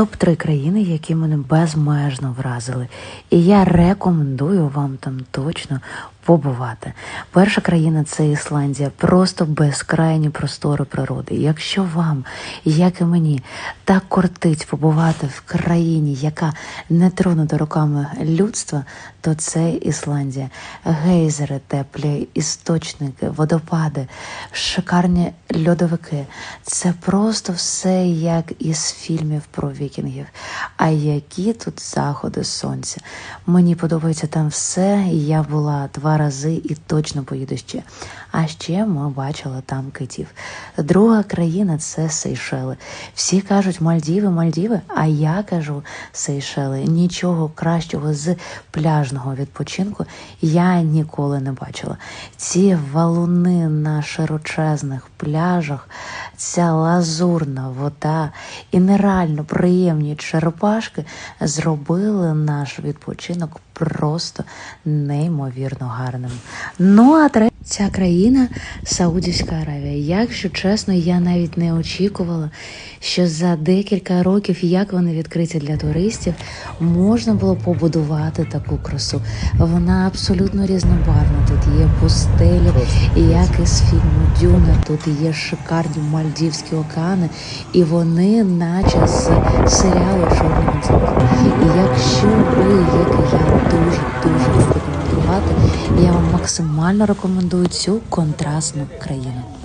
Топ-3 країни, які мене безмежно вразили. І я рекомендую вам там точно побувати. Перша країна це Ісландія, просто безкрайні простори природи. Якщо вам, як і мені, так кортить побувати в країні, яка не тронута руками людства, то це Ісландія. Гейзери, теплі істочники, водопади, шикарні льодовики. Це просто все як із фільмів про вікінгів. А які тут заходи сонця? Мені подобається там все. і Я була два рази і точно поїду ще. А ще ми бачили там китів. Друга країна це Сейшели. Всі кажуть Мальдіви, Мальдіви, а я кажу Сейшели. Нічого кращого з пляжного відпочинку я ніколи не бачила. Ці валуни на широчезних пляжах, ця лазурна вода і нереально приємні черепашки зробили наш відпочинок просто неймовірно гарним. Ну а ця країна Саудівська Аравія. Якщо чесно, я навіть не очікувала, що за декілька років, як вони відкриті для туристів, можна було побудувати таку красу. Вона абсолютно різнобарвна. Тут є пустелі, як із фільму Дюна, тут є шикарні Мальдівські океани, і вони, наче з серіалу Чорного дзеркала. І якщо ви, як я, максимально рекомендую цю контрастну країну.